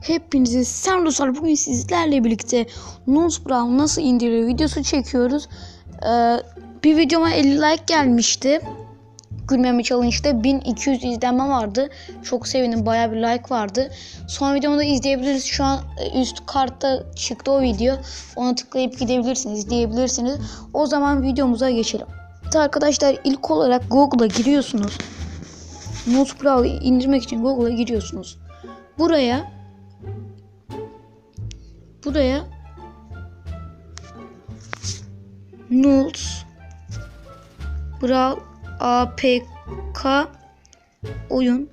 Hepinize selam dostlar. Bugün sizlerle birlikte Nose Brown nasıl indirilir videosu çekiyoruz. Ee, bir videoma 50 like gelmişti. Gülmeme Challenge'da 1200 izlenme vardı. Çok sevindim. Baya bir like vardı. Son videomu da izleyebiliriz. Şu an e, üst kartta çıktı o video. Ona tıklayıp gidebilirsiniz, izleyebilirsiniz. O zaman videomuza geçelim. Evet arkadaşlar ilk olarak Google'a giriyorsunuz. Nose Brown'u indirmek için Google'a giriyorsunuz. Buraya buraya Nuls Brawl APK oyun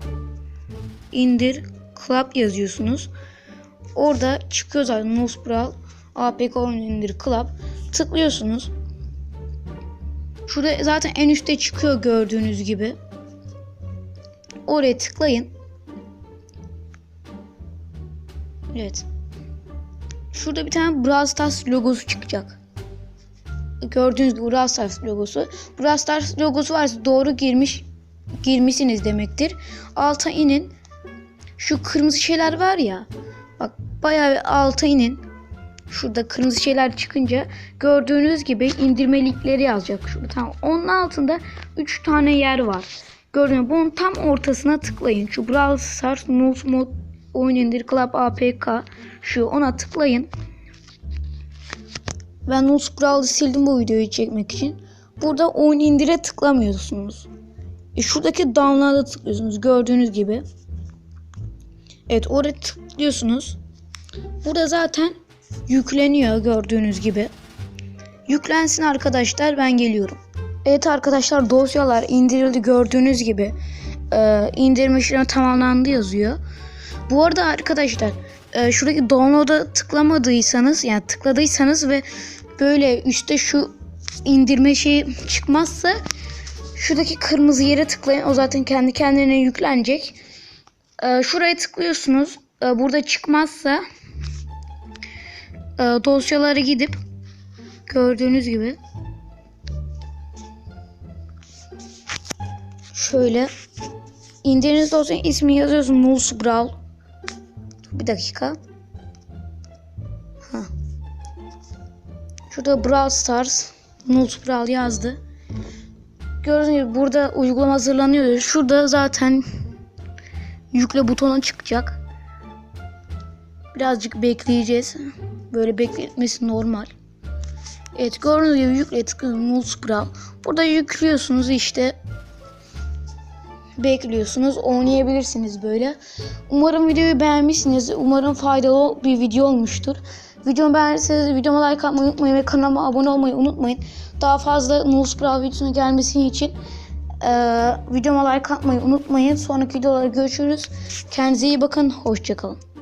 indir club yazıyorsunuz. Orada çıkıyor zaten Nuls Brawl APK oyun indir club tıklıyorsunuz. Şurada zaten en üstte çıkıyor gördüğünüz gibi. Oraya tıklayın. Evet. Şurada bir tane Brawl Stars logosu çıkacak. Gördüğünüz gibi Brawl Stars logosu. Brawl Stars logosu varsa doğru girmiş girmişsiniz demektir. Alta inin. Şu kırmızı şeyler var ya. Bak bayağı alta inin. Şurada kırmızı şeyler çıkınca gördüğünüz gibi indirme linkleri yazacak şurada. Tamam. Onun altında 3 tane yer var. Gördüğünüz bunun tam ortasına tıklayın. Şu Brawl Stars Nuls Mod Oyun indir Club APK şu ona tıklayın. Ben Nuls Brawl'ı sildim bu videoyu çekmek için. Burada oyun indire tıklamıyorsunuz. E şuradaki download'a tıklıyorsunuz gördüğünüz gibi. Evet oraya tıklıyorsunuz. Burada zaten yükleniyor gördüğünüz gibi. Yüklensin arkadaşlar ben geliyorum. Evet arkadaşlar dosyalar indirildi gördüğünüz gibi. Ee, indirme işlemi tamamlandı yazıyor. Bu arada arkadaşlar e, şuradaki download'a tıklamadıysanız yani tıkladıysanız ve böyle üstte şu indirme şeyi çıkmazsa şuradaki kırmızı yere tıklayın. O zaten kendi kendine yüklenecek. E, şuraya tıklıyorsunuz. E, burada çıkmazsa e, dosyalara gidip gördüğünüz gibi şöyle indirdiğiniz dosyanın ismi yazıyorsun Nuls Brawl bir dakika. Ha. Şurada Brawl Stars Nuls Brawl yazdı. Gördüğünüz gibi burada uygulama hazırlanıyor. Şurada zaten yükle butonu çıkacak. Birazcık bekleyeceğiz. Böyle bekletmesi normal. Evet gördüğünüz gibi yükle tıklayın Nuls Brawl. Burada yüklüyorsunuz işte bekliyorsunuz. Oynayabilirsiniz böyle. Umarım videoyu beğenmişsiniz. Umarım faydalı bir video olmuştur. Videomu beğendiyseniz videoma like atmayı unutmayın ve kanalıma abone olmayı unutmayın. Daha fazla Nulus Brawl videosunun gelmesi için e, videoma like atmayı unutmayın. Sonraki videolarda görüşürüz. Kendinize iyi bakın. Hoşçakalın.